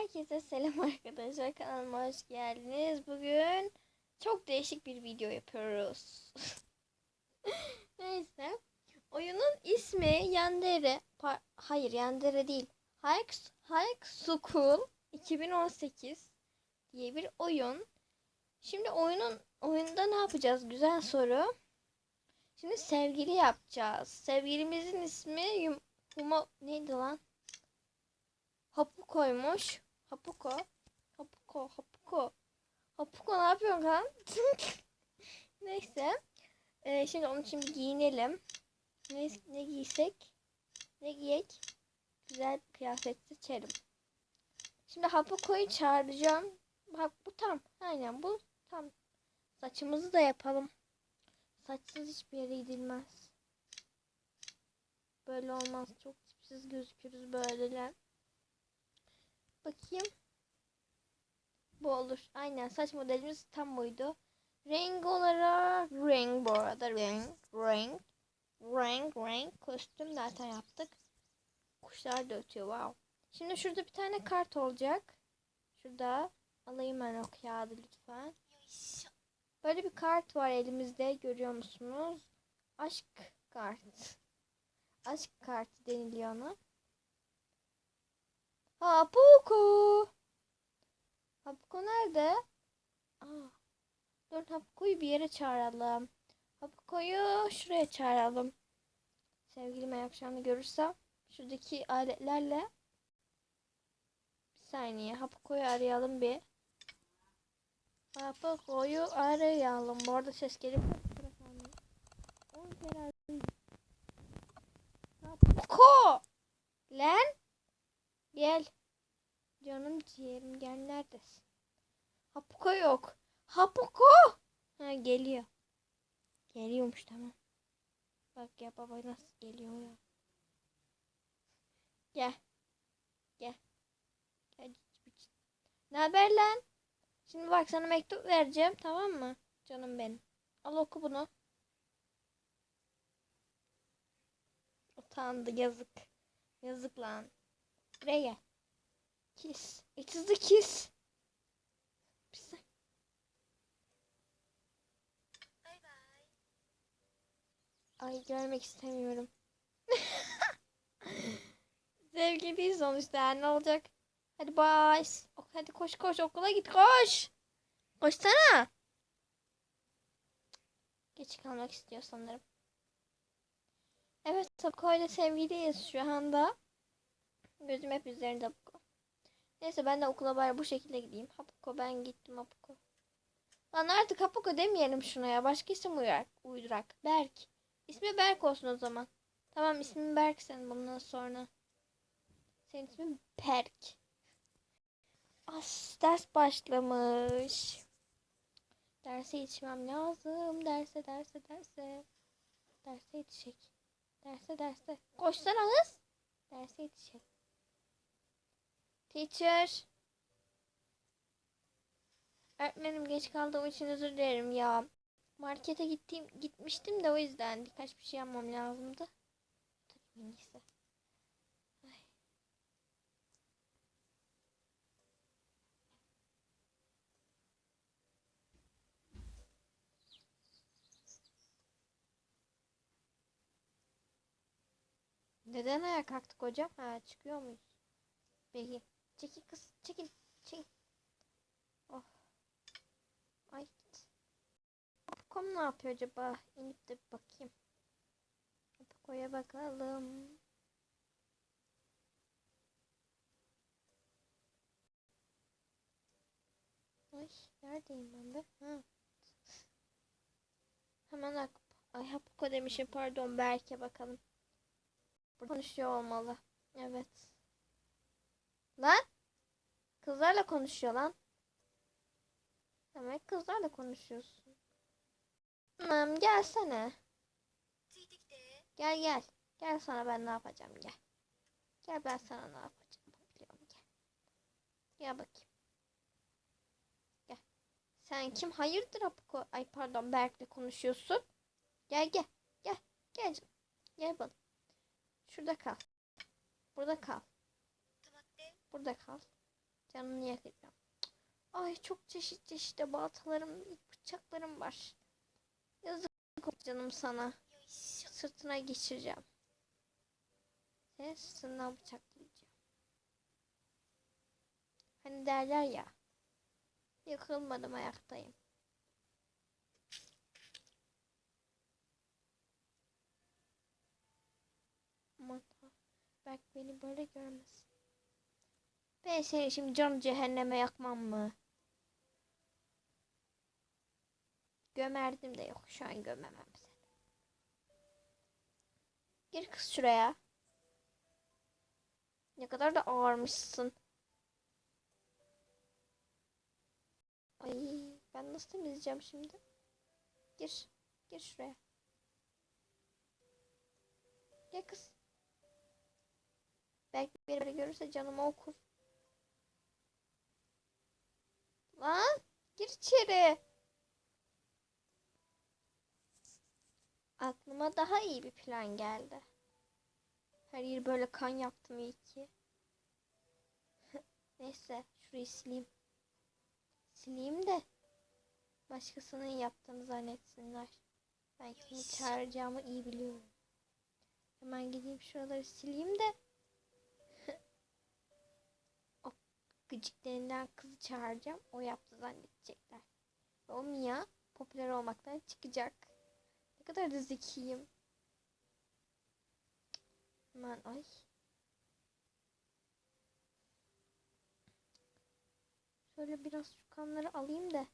Herkese selam arkadaşlar. Kanalıma hoş geldiniz. Bugün çok değişik bir video yapıyoruz. Neyse. Oyunun ismi Yandere. Pa- Hayır Yandere değil. Hike, Hike School 2018 diye bir oyun. Şimdi oyunun oyunda ne yapacağız? Güzel soru. Şimdi sevgili yapacağız. Sevgilimizin ismi Huma neydi lan? Hapuko'ymuş. Hapuko. Hapuko. Hapuko. Hapuko ne yapıyorsun kan? Neyse. Ee, şimdi onun için giyinelim. Ne, ne giysek? Ne giyek? Güzel bir kıyafet seçelim. Şimdi Hapuko'yu çağıracağım. Bak bu tam. Aynen bu tam. Saçımızı da yapalım. Saçsız hiçbir yere gidilmez. Böyle olmaz. Çok tipsiz gözükürüz böyleler. Bakayım. Bu olur. Aynen saç modelimiz tam buydu. Renk olarak renk bu arada renk renk renk renk kostüm zaten yaptık. Kuşlar da ötüyor wow. Şimdi şurada bir tane kart olacak. Şurada alayım ben o kağıdı lütfen. Böyle bir kart var elimizde görüyor musunuz? Aşk kart. Aşk kartı deniliyor ona. Hapuku. Hapuku nerede? Aa, dur Hapuku'yu bir yere çağıralım. Hapuku'yu şuraya çağıralım. Sevgilim akşamda görürsem şuradaki aletlerle bir saniye Hapuku'yu arayalım bir. Hapuku'yu arayalım. Bu arada ses gelip On kere arayayım. Hapuku! Lan! Gel. Canım ciğerim gel neredesin? Hapuko yok. Hapuko. Ha geliyor. Geliyormuş tamam. Bak ya baba nasıl geliyor ya. Gel. Gel. Gel. Ne haber lan? Şimdi bak sana mektup vereceğim tamam mı? Canım benim. Al oku bunu. Utandı yazık. Yazık lan. Buraya. Kiss. It is the kiss. Pis. Ay görmek istemiyorum. Sevgiliyiz sonuçta ne olacak? Hadi bye. Hadi koş koş okula git koş. Koşsana. Geç kalmak istiyor sanırım. Evet Sako ile sevgiliyiz şu anda. Gözüm hep üzerinde Hapuko. Neyse ben de okula bari bu şekilde gideyim. Hapuko ben gittim Hapuko. Lan artık Hapuko demeyelim şuna ya. Başka isim uydurak. uydurak. Berk. İsmi Berk olsun o zaman. Tamam ismin Berk sen bundan sonra. Senin ismin Berk. As ders başlamış. Derse yetişmem lazım. Derse derse derse. Derse yetişecek. Derse derse. Koşsana kız. Derse yetişecek. Teacher. Öğretmenim geç kaldığım için özür dilerim ya. Markete gittiğim gitmiştim de o yüzden birkaç bir şey yapmam lazımdı. Neyse. Neden ayağa kalktık hocam? Ha çıkıyor muyuz? Peki. Çekil kız. Çekil. Çekil. Oh. Ay. Apkom ne yapıyor acaba? İnip de bakayım. Apko'ya bakalım. Ay neredeyim ben be? Ha. Hemen ak Ay Hapko demişim pardon Berke bakalım. Burada konuşuyor olmalı. Evet. Lan. Kızlarla konuşuyor lan. Demek kızlarla konuşuyorsun. Tamam gelsene. Gel gel. Gel sana ben ne yapacağım gel. Gel ben sana ne yapacağım biliyorum gel. Gel bakayım. Gel. Sen kim? Hayırdır Apuko? Ay pardon Berk'le konuşuyorsun. Gel gel. Gel. Gel. Gel bana. Şurada kal. Burada kal. Burada kal. Canını yakacağım. Ay çok çeşit çeşit baltalarım, bıçaklarım var. Yazık canım sana. Sırtına geçireceğim. Seni sırtından bıçaklayacağım. Hani derler ya. Yıkılmadım ayaktayım. Aman. Belki beni böyle görmez. Ben seni şimdi can cehenneme yakmam mı? Gömerdim de yok. Şu an gömemem seni. Gir kız şuraya. Ne kadar da ağırmışsın. Ay ben nasıl temizleyeceğim şimdi? Gir. Gir şuraya. Gel kız. Belki böyle görürse canımı okur. Lan gir içeri. Aklıma daha iyi bir plan geldi. Her yeri böyle kan yaptım iyi ki. Neyse şurayı sileyim. Sileyim de başkasının yaptığını zannetsinler. Ben kimi çağıracağımı iyi biliyorum. Hemen gideyim şuraları sileyim de gıcık denilen kızı çağıracağım. O yaptı zannedecekler. Ve o Mia popüler olmaktan çıkacak. Ne kadar da zekiyim. Hemen ay. Şöyle biraz şu kanları alayım da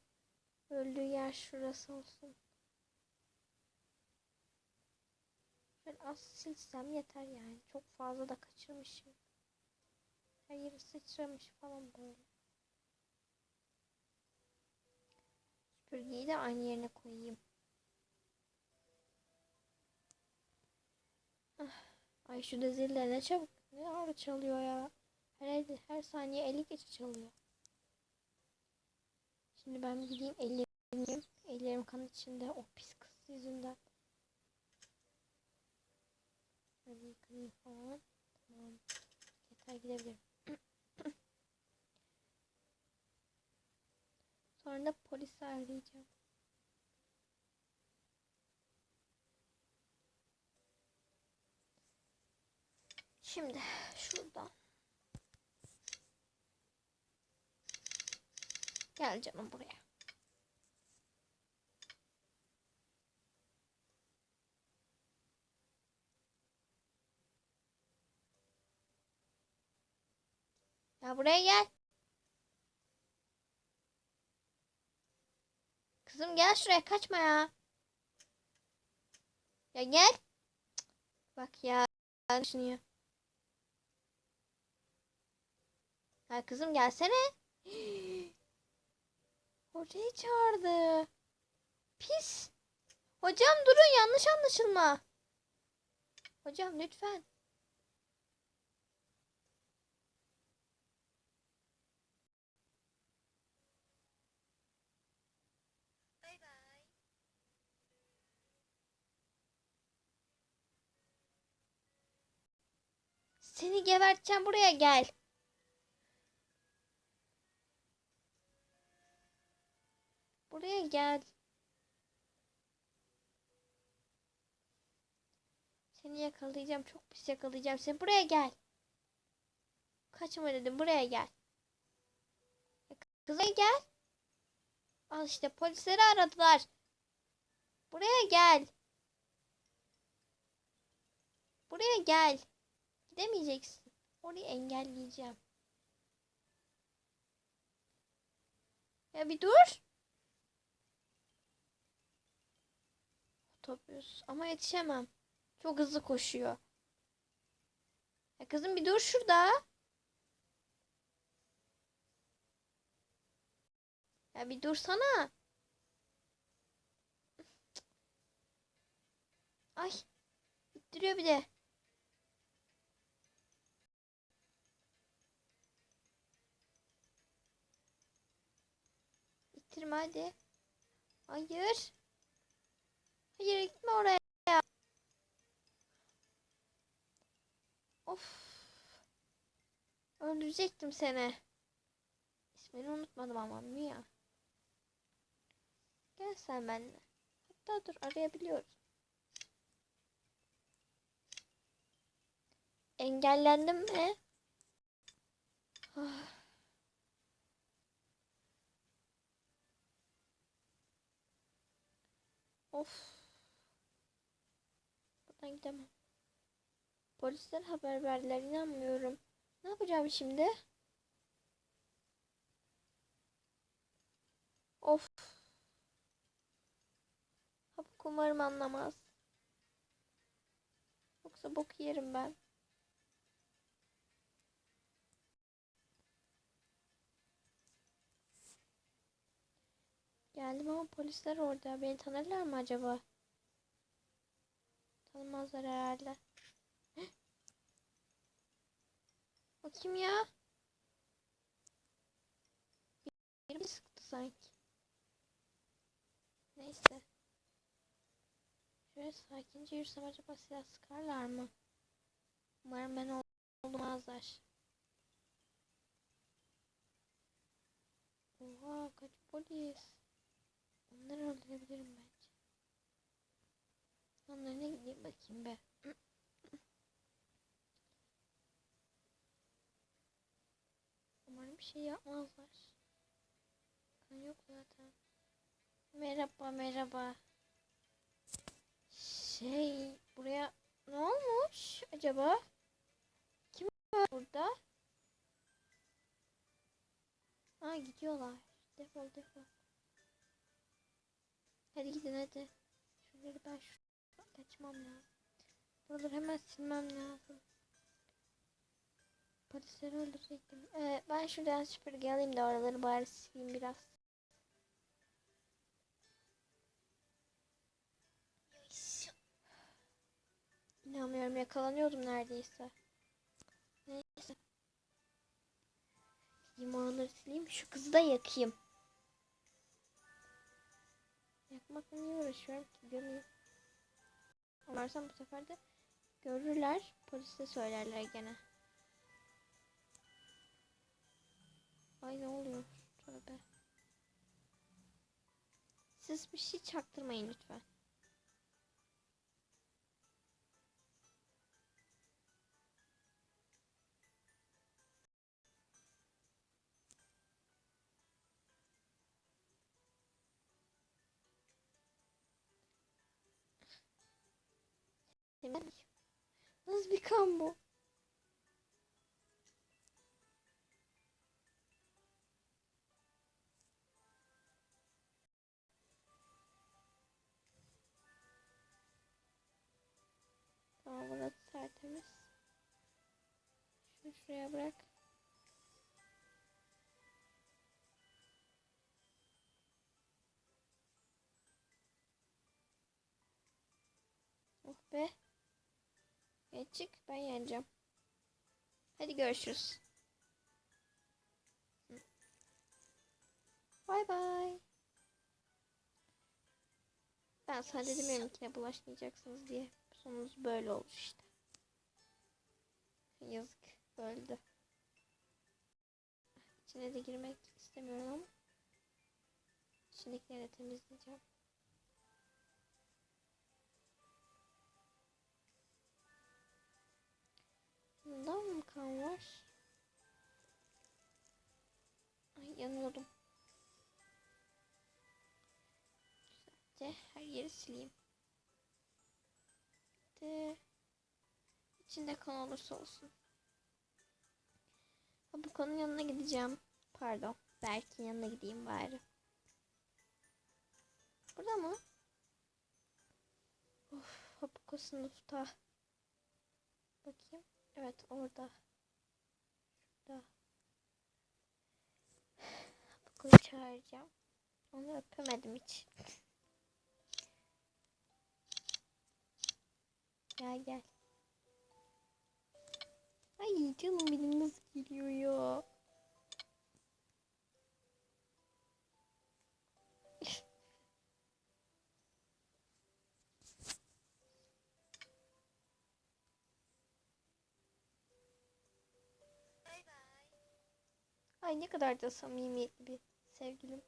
öldüğü yer şurası olsun. Şöyle az silsem yeter yani. Çok fazla da kaçırmışım. Her yeri sıçramış falan böyle. Süpürgeyi de aynı yerine koyayım. Ah, Ay şu da zille ne çabuk ne ağır çalıyor ya. Her, her saniye 50 geçe çalıyor. Şimdi ben gideyim ellerimi ellerim kan içinde o pis kız yüzünden. Hadi yıkayayım falan. Tamam. Yeter gidebilirim. Sonra da polisi arayacağım. Şimdi şuradan. Gel canım buraya. Ya buraya gel. Kızım gel şuraya kaçma ya. Ya gel. Bak ya. Düşünüyor. Ya kızım gelsene. Hocayı çağırdı. Pis. Hocam durun yanlış anlaşılma. Hocam lütfen. Seni geberteceğim buraya gel. Buraya gel. Seni yakalayacağım. Çok pis yakalayacağım seni. Buraya gel. Kaçma dedim. Buraya gel. Kıza gel. Al işte polisleri aradılar. Buraya gel. Buraya gel. Gidemeyeceksin. Orayı engelleyeceğim. Ya bir dur. Otobüs. Ama yetişemem. Çok hızlı koşuyor. Ya kızım bir dur şurada. Ya bir dursana. Ay. İttiriyor bir de. İttirme hadi. Hayır. Hayır gitme oraya. Of. Öldürecektim seni. Beni unutmadım ama Mia. Gel sen benimle. Hatta dur arayabiliyoruz. Engellendim mi? Ah. Of. Buradan gidemem. Polisler haber verdiler inanmıyorum. Ne yapacağım şimdi? Of. Hapuk umarım anlamaz. Yoksa bok yerim ben. Geldim ama polisler orada. Beni tanırlar mı acaba? Tanımazlar herhalde. O kim ya? Biri sıktı sanki? Neyse. Şöyle sakince yürüsem acaba silah sıkarlar mı? Umarım ben ol- olmazlar. Oha kaç polis. Onları öldürebilirim bence. Onlarına gideyim bakayım be. Umarım bir şey yapmazlar. Kan yok zaten. Merhaba merhaba. Şey buraya ne olmuş acaba? Kim var burada? Aa gidiyorlar. Defol defol. Hadi gidin hadi. Şunları ben şu kaçmam lazım. Buraları hemen silmem lazım. Polisleri öldürecektim. Ee, ben şuradan süpürge alayım da oraları bari sileyim biraz. İnanmıyorum yakalanıyordum neredeyse. Neyse. Gideyim sileyim. Şu kızı da yakayım. Yakmakla niye uğraşıyorum ki? Gömeyim. Onlarsam bu sefer de görürler. Polise söylerler gene. Ay ne oluyor? Tövbe. Siz bir şey çaktırmayın lütfen. Demek Nasıl bir kan bu? Tamam burası tertemiz. Şunu şuraya bırak. Oh be. Ya çık ben yeneceğim. Hadi görüşürüz. Bay bay. Ben sana dedim benimkine bulaşmayacaksınız diye. Sonunuz böyle olmuş işte. Yazık. Öldü. İçine de girmek istemiyorum ama. İçindekileri de temizleyeceğim. Kan var? Ay yanıyordum. Güzelce her yeri sileyim. De içinde kan olursa olsun. Bu kanın yanına gideceğim. Pardon. Berk'in yanına gideyim bari. Burada mı? Of, Hapuko sınıfta. Bakayım. Evet orada. Şurada. Hapuko'yu çağıracağım. Onu öpemedim hiç. Gel gel. Ay canım benim nasıl geliyor ya. Ay ne kadar da samimiyetli bir sevgilim.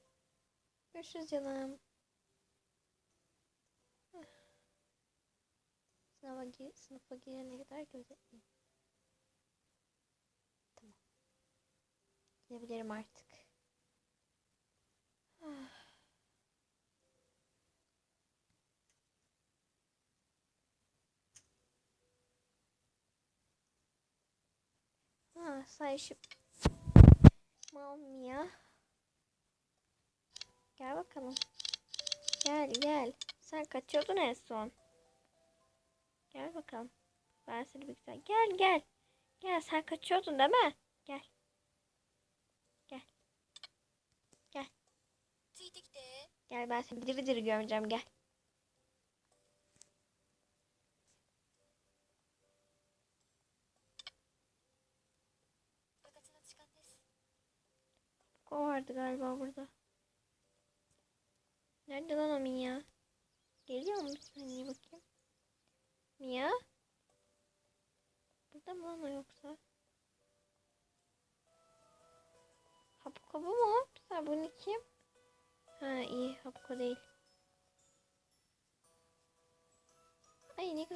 Görüşürüz canım. Ah. Sınava gir, sınıfa girene kadar gözetleyin. Tamam. Gidebilirim artık. Ah. Ha, sayışıp Mam. Gel bakalım. Gel gel. Sen kaçıyordun en son. Gel bakalım. Ben seni bir güzel. Gel gel. Gel sen kaçıyordun değil mi? Gel. Gel. Gel. Gel ben seni diri diri gömeceğim gel.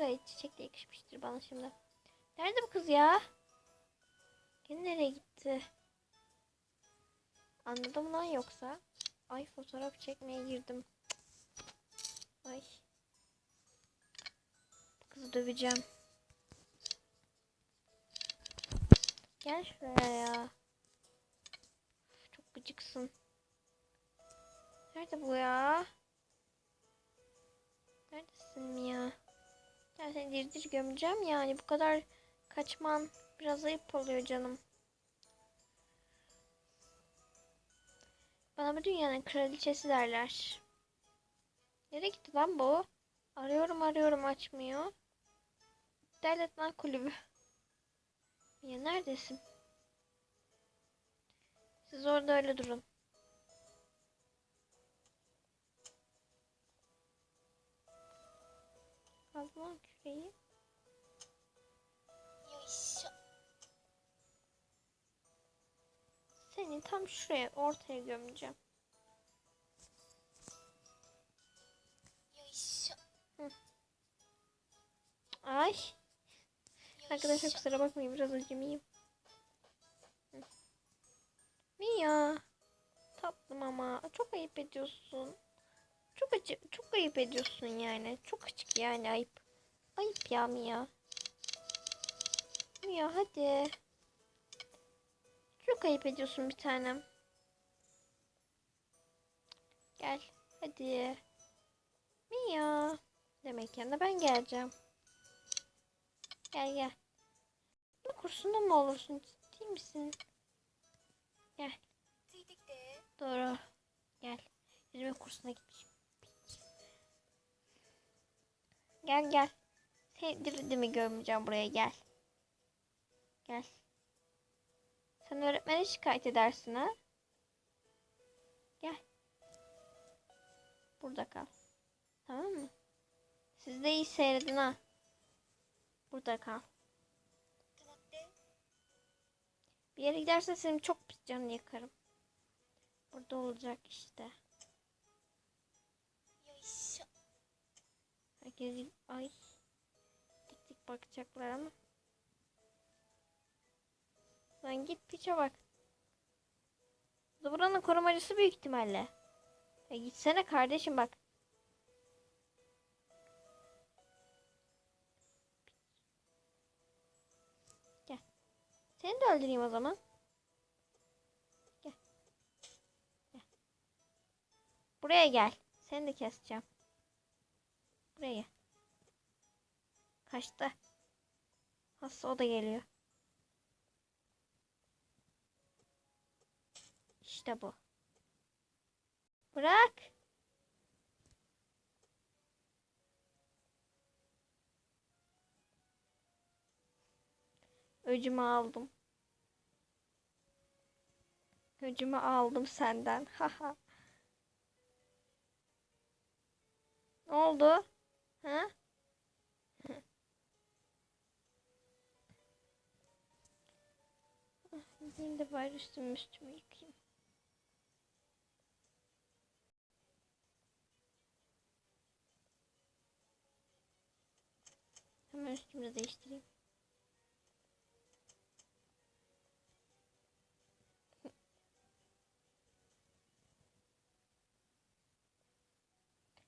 Güzel çiçekle yakışmıştır bana şimdi. Nerede bu kız ya? Gene nereye gitti? Anladım lan yoksa. Ay fotoğraf çekmeye girdim. Ay. Kızı döveceğim. Gel şuraya ya. Çok gıcıksın. Nerede bu ya? Neredesin ya? Gel seni dirdir gömeceğim yani. Bu kadar kaçman biraz ayıp oluyor canım. Bana bu dünyanın kraliçesi derler. Nereye gitti lan bu? Arıyorum arıyorum açmıyor. Lan kulübü. Ya neredesin? Siz orada öyle durun. Al bebeğim. Seni tam şuraya ortaya gömeceğim. Ay. Arkadaşlar kusura bakmayın biraz acemiyim. Mia. Tatlım ama çok ayıp ediyorsun. Çok acı çok ayıp ediyorsun yani. Çok küçük yani ayıp. Ayıp ya Mia. Mia hadi. Çok ayıp ediyorsun bir tanem. Gel hadi. Mia. Demek yanına ben geleceğim. Gel gel. Bu kursunda mı olursun? Ciddi misin? Gel. Doğru. Gel. Yürüme kursuna gideyim. Gel gel. Dividimi görmeyeceğim buraya gel. Gel. Sen öğretmeni şikayet edersin ha. Gel. Burada kal. Tamam mı? Siz de iyi seyredin ha. Burada kal. Bir yere gidersen senin çok pis canını yakarım. Burada olacak işte. Herkes ay bakacaklar ama. Lan git piçe bak. Buranın korumacısı büyük ihtimalle. Ya gitsene kardeşim bak. Gel. Seni de öldüreyim o zaman. Gel. Gel. Buraya gel. Seni de keseceğim. Buraya gel. Kaçtı. Hasta o da geliyor. İşte bu. Bırak. Öcümü aldım. Öcümü aldım senden. Haha. ne oldu? Ha? Gideyim de bari üstümü üstümü yıkayayım. Hemen üstümü de değiştireyim.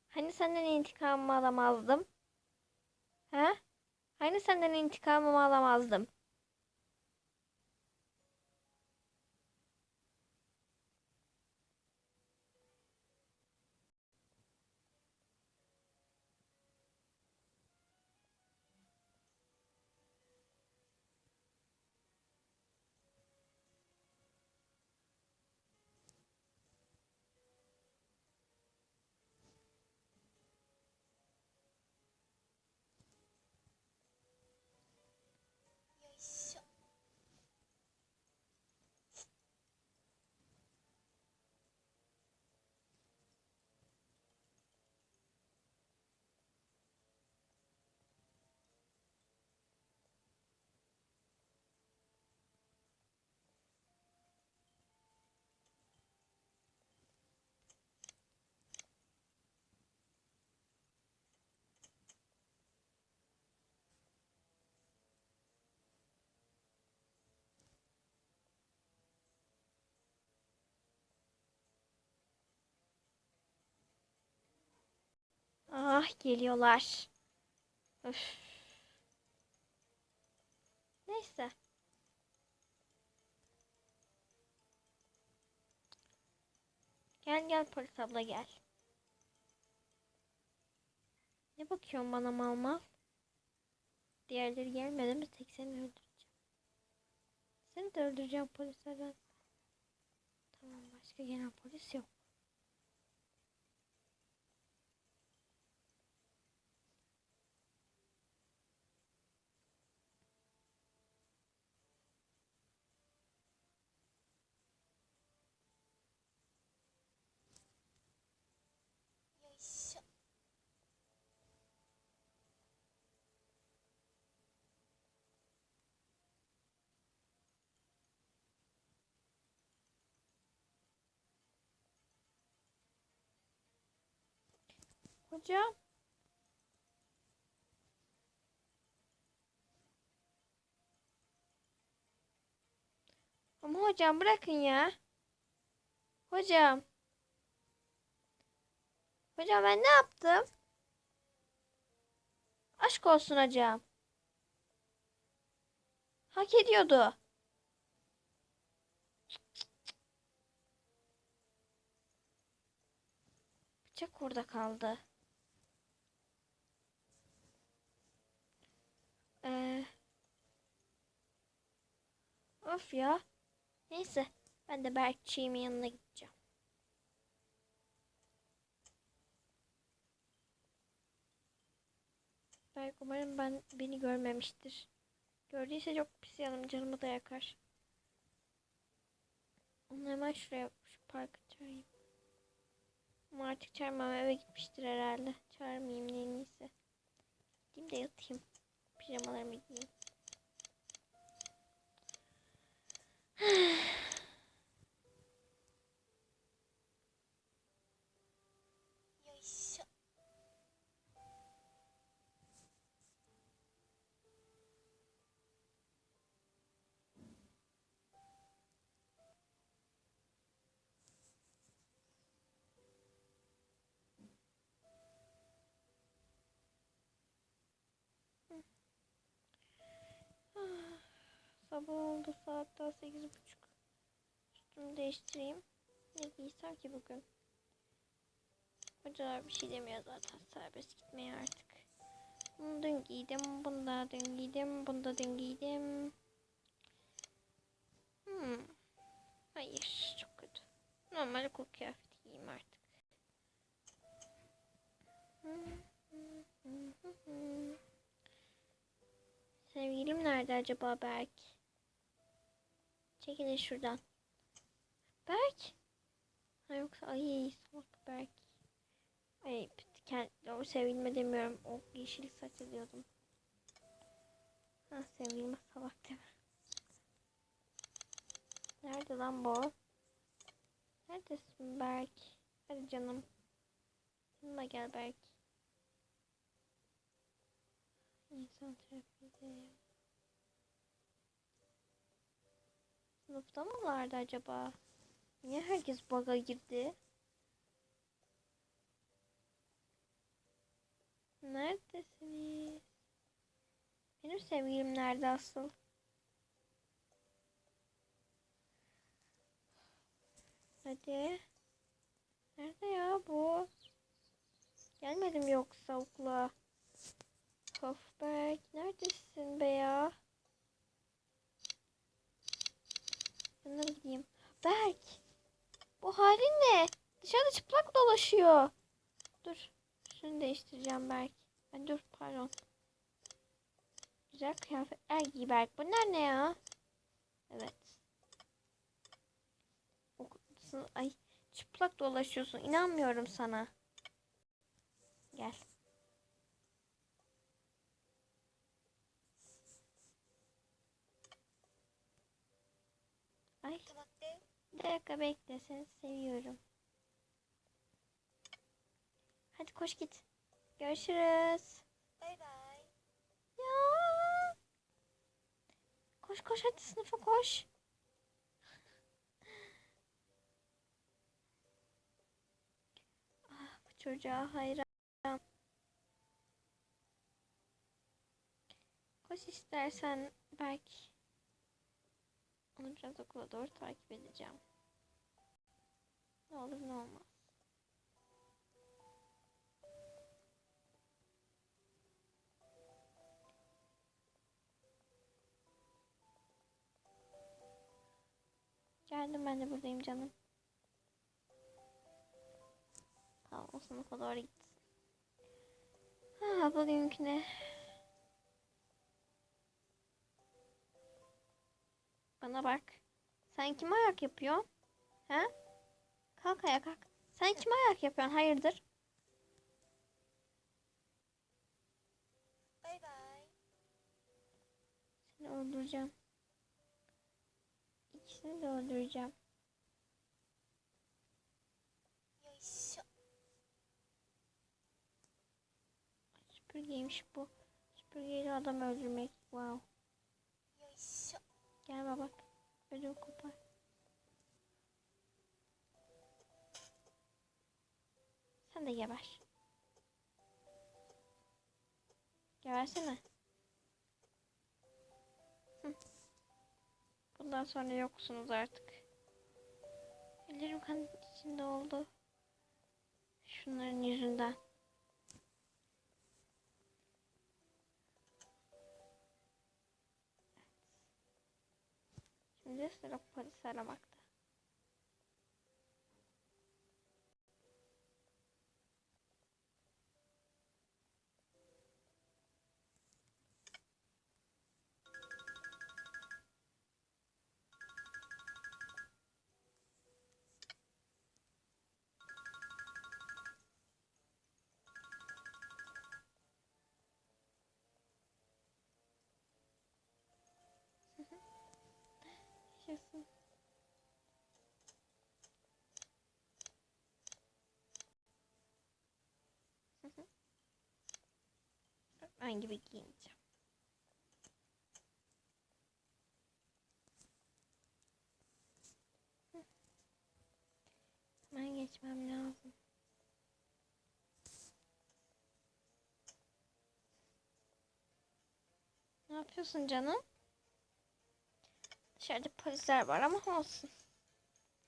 Hani senden intikamımı alamazdım? He? Hani senden intikamımı alamazdım? Ah geliyorlar. Öf. Neyse. Gel gel polis abla gel. Ne bakıyorsun bana mal mal? Diğerleri gelmedi mi? Tek seni öldüreceğim. Seni de öldüreceğim polislerden. Tamam başka gelen polis yok. Hocam. Ama hocam bırakın ya. Hocam. Hocam ben ne yaptım? Aşk olsun hocam. Hak ediyordu. Bıçak orada kaldı. Ee, of ya. Neyse. Ben de Berkçiğimin yanına gideceğim. Berk umarım ben beni görmemiştir. Gördüyse çok pis yanım canımı da yakar. Onu hemen şuraya şu parka çağırayım. Ama artık çağırmam eve gitmiştir herhalde. Çağırmayayım en iyisi. Gideyim de yatayım. Pijamalarımı giyeyim. Sabah oldu saat daha sekiz buçuk. Üstümü değiştireyim. Ne giysem ki bugün? Hocalar bir şey demiyor zaten. Serbest gitmeye artık. Bunu dün giydim. Bunu da dün giydim. Bunu da dün giydim. Hmm. Hayır. Çok kötü. Normal okul kıyafeti giyeyim artık. Sevgilim nerede acaba Berk? Çekilin şuradan. Berk? Ha yoksa ay salak Berk. Ay kendi, o sevgilime demiyorum. O yeşil saç diyordum. Ha sevgilime salak deme. Nerede lan bu? Neredesin Berk? Hadi canım. Yanıma gel Berk. İnsan trafiğinde. Sınıfta mı vardı acaba? Niye herkes baga girdi? Neredesiniz? Benim sevgilim nerede asıl? Hadi. Nerede ya bu? Gelmedim yoksa okula. Of Berk neredesin be ya? Yanına gideyim. Berk. Bu halin ne? Dışarıda çıplak dolaşıyor. Dur. Şunu değiştireceğim Berk. Ben dur pardon. Güzel kıyafetler giy Berk. Bunlar ne ya? Evet. Ay çıplak dolaşıyorsun. İnanmıyorum sana. Gel. Ay tamam bir seni seviyorum. Hadi koş git. Görüşürüz. Bay bay. Ya. Koş koş hadi sınıfa koş. Ah bu çocuğa hayran. Koş istersen belki onu biraz okula doğru takip edeceğim. Ne olur ne olmaz. Geldim ben de buradayım canım. Tamam o sınıfa doğru gitsin. Ha bugünküne. Bana bak. Sen kime ayak yapıyorsun? He? Kalk ayağa kalk. Sen kime ayak yapıyorsun? Hayırdır? Bay bay. Seni öldüreceğim. İkisini de öldüreceğim. Süpürgeymiş bu. Süpürgeyle adam öldürmek. Wow. Gelme bak. Ödüm kopar. Sen de geber. Gebersene. Bundan sonra yoksunuz artık. Ellerim kan içinde oldu. Şunların yüzünden. Şimdi sıra polis aramakta. Ben gibi giyineceğim. Hemen geçmem lazım. Ne yapıyorsun canım? Dışarıda polisler var ama olsun.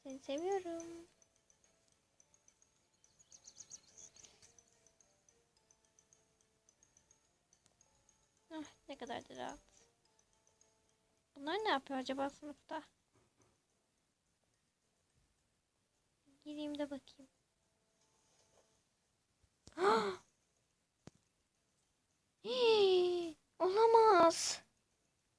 Seni seviyorum. Ne kadar da rahat. Bunlar ne yapıyor acaba sınıfta? Gireyim de bakayım. Olamaz.